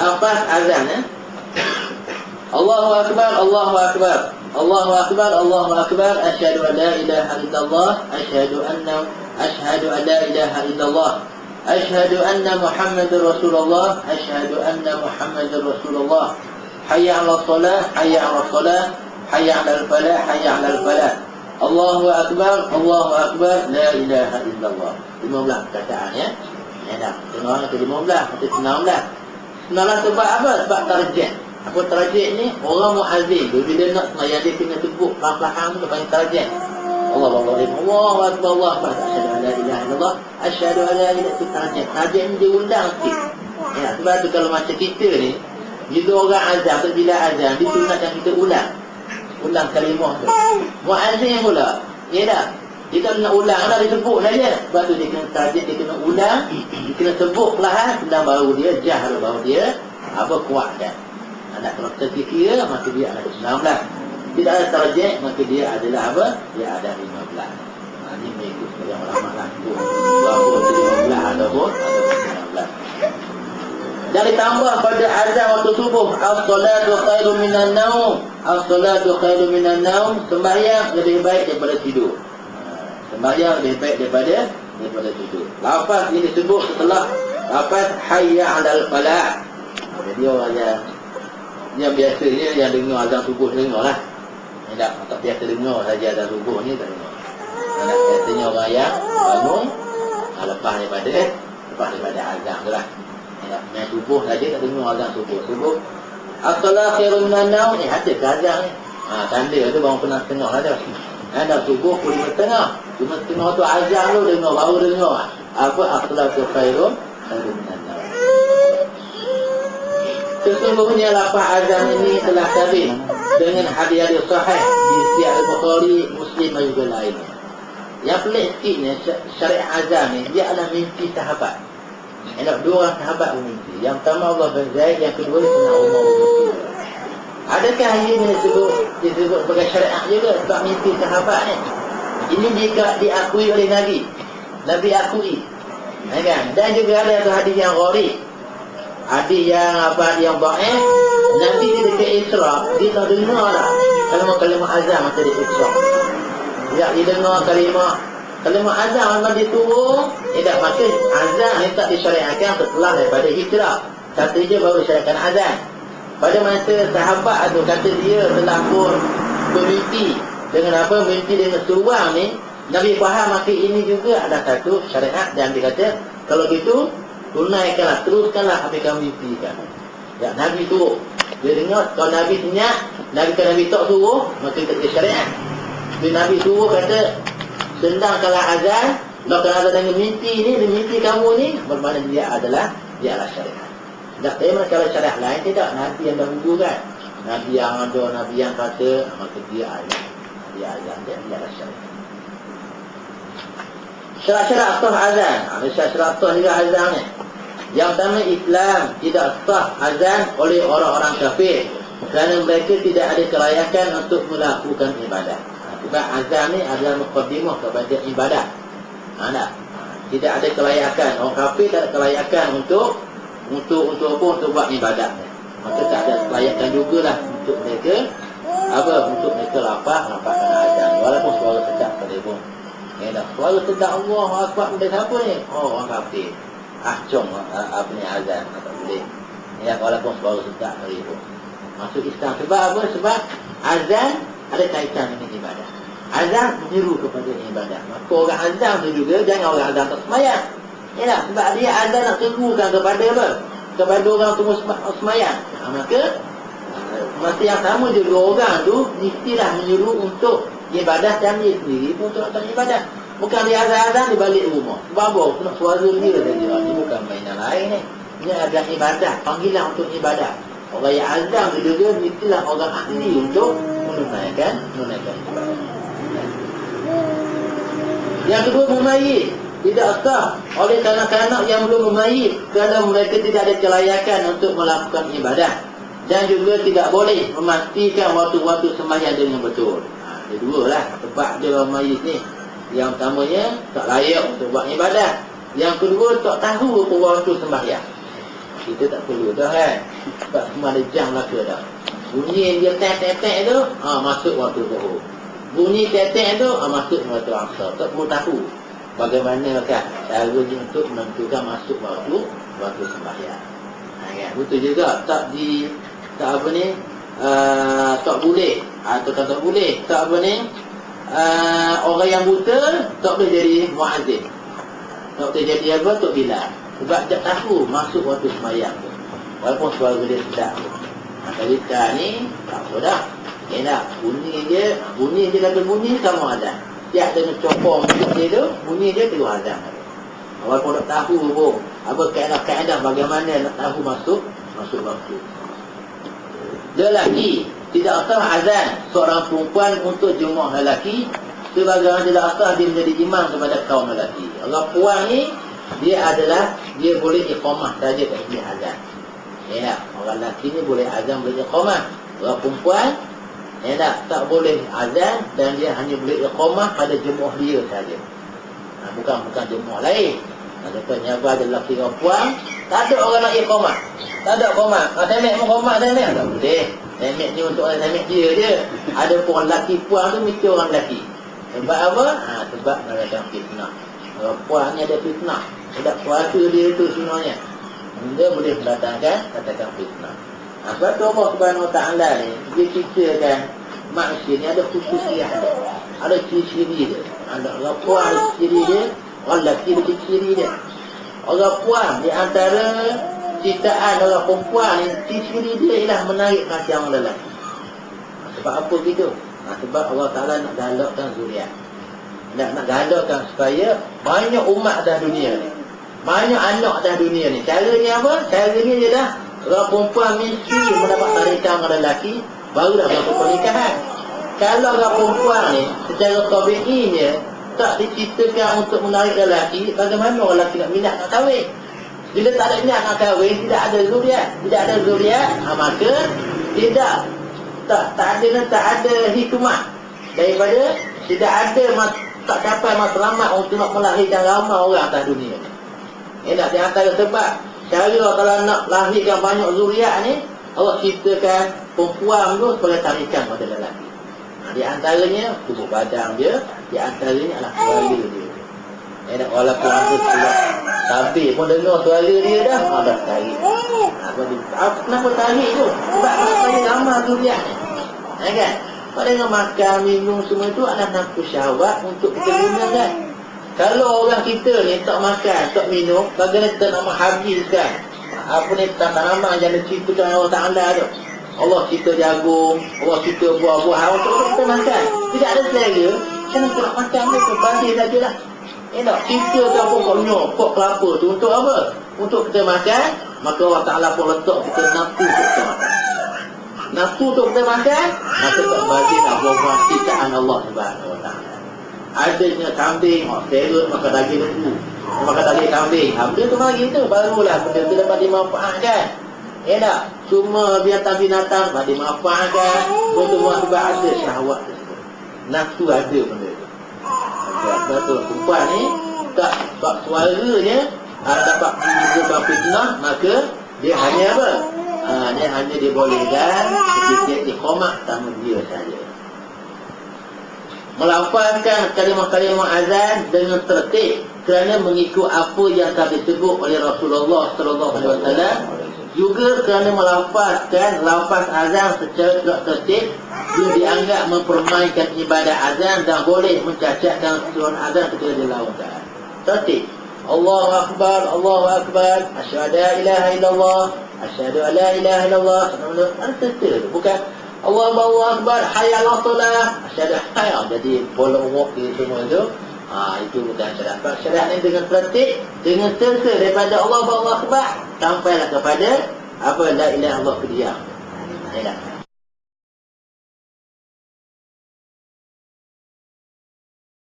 Lafaz azan ya. Allahu akbar, Allahu akbar. Allahu akbar, Allahu akbar. Asyhadu an la ilaha illallah, asyhadu anna asyhadu an la ilaha illallah. Asyhadu anna Muhammadar Rasulullah, asyhadu anna Muhammadar Rasulullah. Hayya 'ala shalah, hayya 'ala shalah, hayya 'ala falah, hayya 'ala falah. Allahu akbar, Allahu akbar, la ilaha illallah. 15 perkataan ya. Ya dah. Tengok ke 15, ke 16. 16 sebab apa? Sebab tarjih. Apa tarjih ni? Orang muazzin. Tu bila nak sembahyang dia kena tepuk perlahan-lahan tu panggil tarjih. Allah Allah Allah Allah Akbar. Allah Akbar. Asyadu an la ilaha illallah. Asyadu an la ilaha itu tarjih. Tarjih ni dia undang sikit. Ya, Sebab tu kalau macam kita ni Bila orang azam atau bila azam Disunatkan kita ulang. Ulang kalimah tu. Muazzin pula Ya dah dia tak nak ulang lah, dia sebut saja. Sebab tu dia kena tarjih, dia kena ulang. Dia kena sebut perlahan, dan baru dia jahar, baru dia apa kuatkan. Anak kalau kita kira, maka dia ada 19. Tidak ada tarjih, maka dia adalah apa? Dia ada 15. Ha, ini mengikut sebagai ulama lah. Bahawa 15 ataupun, ataupun 19. Dan ditambah pada azan waktu subuh As-salatu khairu minan naum As-salatu khairu minan naum Sembahyang lebih baik daripada tidur Sembahyang lebih baik daripada daripada tidur. Lafaz ini disebut setelah lafaz hayya 'alal falah. Jadi orang yang yang biasanya yang dengar azan subuh dengar lah. Tidak, tak biasa dengar saja azan subuh ni tak dengar. Karena biasanya orang yang bangun ah, lepas daripada lepas daripada azan tu lah. Yang subuh saja tak dengar azan subuh. Subuh As-salat khairun minan naum ni ke azan ni? Ha, tanda tu baru pernah tengok ada. Ha, dah subuh pukul lima tengah. Cuma tengah tu azan tu dengar, baru dengar. Apa akhlak? Khairun minan Sesungguhnya lapar azan ini telah sabit dengan hadis-hadis sahih di setiap Bukhari, Muslim dan juga lainnya. Yang pelik sikitnya syariat azan ni dia adalah mimpi sahabat. Ada dua orang sahabat bermimpi. Yang pertama Allah bin Zaid, yang kedua Sayyidina Umar. Adakah ini disebut disebut sebagai syariat juga sebab mimpi sahabat ni? Ini jika diakui oleh Nabi. Nabi akui. Ya kan? Dan juga ada satu hadis yang gharib. Hadis yang apa yang baik. Nabi dia dekat Isra, dia tak dengar lah. Kalimah kalimah azam masa di Isra. Dia dengar kalimah kalimah azam masa dia turun. Eh tak, azam ni tak disyariatkan setelah daripada hijrah. Kata dia baru disyariatkan azam. Pada masa sahabat tu kata dia telah pun bermimpi dengan apa mimpi dengan seruang ni. Nabi faham maka ini juga ada satu syariat dan dia kata kalau gitu tunaikanlah teruskanlah apa kamu mimpikan. Ya Nabi tu dia dengar kalau Nabi senyap Nabi kan Nabi tak suruh maka kita syariat. Bila Nabi suruh kata sendangkanlah azan maka azan dengan mimpi ni mimpi kamu ni. Bermakna dia adalah dia adalah syariat tak tema kalau syariah lain tidak Nabi yang dahulu kan. Nabi yang ada, Nabi yang kata Maka dia ayat. Dia ayat dia, dia adalah syariah Syarat-syarat sah azan. Ada syarat-syarat sah juga azan ni. Yang pertama Islam Tidak sah azan oleh orang-orang kafir. Kerana mereka tidak ada kelayakan Untuk melakukan ibadah Sebab azan ni adalah Muqaddimah kepada ibadah Ada Tidak ada kelayakan. Orang kafir tak ada kelayakan untuk untuk untuk apa? Untuk buat ibadat. Maka tak ada kelayakan jugalah untuk mereka apa? Untuk mereka lapar lapar azan. Walaupun suara sedap telefon ya dah. Suara sedap Allah akbar. Dari siapa ni? Oh orang kafir. Acong ah, apa ni azan. Tak boleh. Ya walaupun suara sedap telefon masuk Islam. Sebab apa? Sebab azan ada kaitan dengan ibadah azan menyeru kepada ibadah maka orang azan tu juga jangan orang azan tak semayang. Ya, sebab dia ada nak serukan kepada apa? Kepada orang tu semayang. Ha, maka, masa yang sama juga orang tu, mestilah menyuruh untuk ibadah dan dia sendiri pun untuk nak ibadah. Bukan dia azan-azan di balik rumah. Sebab apa? Kena suara dia saja. Ini bukan mainan lain ni. Ini ada ibadah. Panggilan untuk ibadah. Orang yang azam tu juga, mestilah orang ahli untuk menunaikan, menunaikan ibadah. Yang kedua, memayit tidak sah oleh kanak-kanak yang belum memayit kerana mereka tidak ada kelayakan untuk melakukan ibadah dan juga tidak boleh memastikan waktu-waktu sembahyang dengan betul. Ha, ada dua lah sebab dia orang mayit ni. Yang pertamanya tak layak untuk buat ibadah. Yang kedua tak tahu apa waktu sembahyang. Kita tak perlu dah kan sebab semua ada jam belaka dah bunyi dia tek-tek-tek tu ha, masuk waktu zuhur bunyi tek-tek tu ha, masuk waktu asar tak perlu tahu bagaimana kan caranya untuk menentukan masuk waktu waktu sembahyang. Ha, kan? betul juga. Tak di tak apa ni uh, tak boleh. Atau ha, tak boleh. Tak apa ni uh, orang yang buta tak boleh jadi muazzin. Tak boleh jadi apa tak bila sebab tak tahu masuk waktu sembahyang tu. Walaupun suara dia sedap. Ha, tapi sekarang ni tak apa dah. Enak bunyi dia bunyi dia kata bunyi sama ada Setiap dengan copong dia tu bunyi dia tu azan walaupun tak tahu pun. Apa kaedah-kaedah bagaimana nak tahu masuk masuk waktu. Lelaki tidak asal azan. Seorang perempuan untuk jemaah lelaki sebagaimana tidak asal dia menjadi imam kepada kaum lelaki. Orang puan ni dia adalah dia boleh iqamah saja tak boleh azan. Ya orang lelaki ni boleh azan boleh iqamah orang perempuan ya tak tak boleh azan dan dia hanya boleh iqamah pada jemaah dia saja. Ha, bukan bukan jemaah lain. Contohnya apa ada lelaki dengan puan Tak ada orang nak iqamah. Tak ada iqamah. Kalau temek pun iqamah temek Tak boleh. Temek ni untuk orang temek dia je. Ada pun orang lelaki puan tu mesti orang lelaki. Sebab apa? Ha, sebab mereka fitnah. Orang puan ni ada fitnah Sebab puasa dia tu sebenarnya. Dia boleh mendatangkan Katakan fitnah. ha, Sebab tu Allah subhanahu wa ta'ala ni? Dia ceritakan Manusia ni ada khususiah Ada ciri-ciri dia. Ada orang puan ada ciri dia Orang lelaki dia ciri dia. Orang puan di antara Citaan orang perempuan ni Ciri dia ialah menarik perhatian orang lelaki. Sebab apa gitu? Ha, Sebab Allah Ta'ala nak galakkan zuriat Nak nak galakkan supaya Banyak umat dah dunia ni. Banyak anak dah dunia ni. Caranya apa? Caranya dia dah Orang perempuan mesti mendapat tarikan orang lelaki Baru dah berlaku pernikahan Kalau orang perempuan ni Secara tabi'inya tak diciptakan untuk menarik lelaki, bagaimana lelaki nak minat nak kahwin? Bila tak ada minat nak kahwin, tidak ada zuriat. Tidak ada zuriat, ha, maka tidak tak tak ada tak ada hikmah daripada tidak ada mas, tak dapat matlamat untuk nak melahirkan ramai orang atas dunia ni. Eh nak sebab cara kalau nak lahirkan banyak zuriat ni Allah ciptakan perempuan tu sebagai tarikan pada lelaki. Di antaranya tubuh badan dia, di antaranya adalah suara dia. Eh nak walaupun ada suara tapi pun dengar suara dia dah, ha, dah tarik. Apa dia? Kenapa tarik tu? Sebab saya lama tu dia ni. Eh, kan? Pada dengan makan, minum semua itu adalah nafsu syahwat untuk kita gunakan. Kalau orang kita ni tak makan, tak minum, bagaimana kita nak menghabiskan? Apa ni tanaman yang diciptakan Allah Ta'ala tu? Allah cipta jagung, Allah cipta buah-buah, untuk kita makan. Tidak ada selera, macam kita nak makan tu, banding saja lah. Eh tak, cipta ke apa konyok, pok kelapa tu untuk apa? Untuk kita makan, maka Allah Ta'ala pun letak kita nafsu untuk kita makan. Nafsu untuk kita makan, maka tak banding lah buah-buah ciptaan Allah Subhanahu Wa Ta'ala. Adanya kambing, oh, serut, maka daging itu. Maka daging kambing. Hampir tu lagi tu, barulah benda tu dapat dimanfaatkan. Ya tak? Cuma binatang binatang Bagi manfaatkan Untuk buat sebab ada syahwat Nafsu ada benda tu Sebab tu perempuan ni Tak sebab suaranya ha, Dapat menyebabkan fitnah Maka dia hanya apa? Ha, dia hanya dibolehkan Sedikit dikomak sama dia saja Melafazkan kalimah-kalimah azan dengan tertib kerana mengikut apa yang telah disebut oleh Rasulullah sallallahu alaihi wasallam. Juga kerana melafazkan lafaz azan secara tidak tertib dia dianggap mempermainkan ibadah azan dan boleh mencacatkan suara azan ketika dilakukan. Tertib. Allahu Akbar, Allahu Akbar Asyadu la ilaha illallah Asyadu la ilaha illallah. Tertib bukan Allahu Akbar Hayal Allah Asyadu hayal Jadi bola umur di semua itu Ha, itu bukan syariat. Syariat ini dengan tertib, dengan tersa daripada Allah Allahu Akbar sampailah kepada apa la ilaha illallah ke dia. Ha,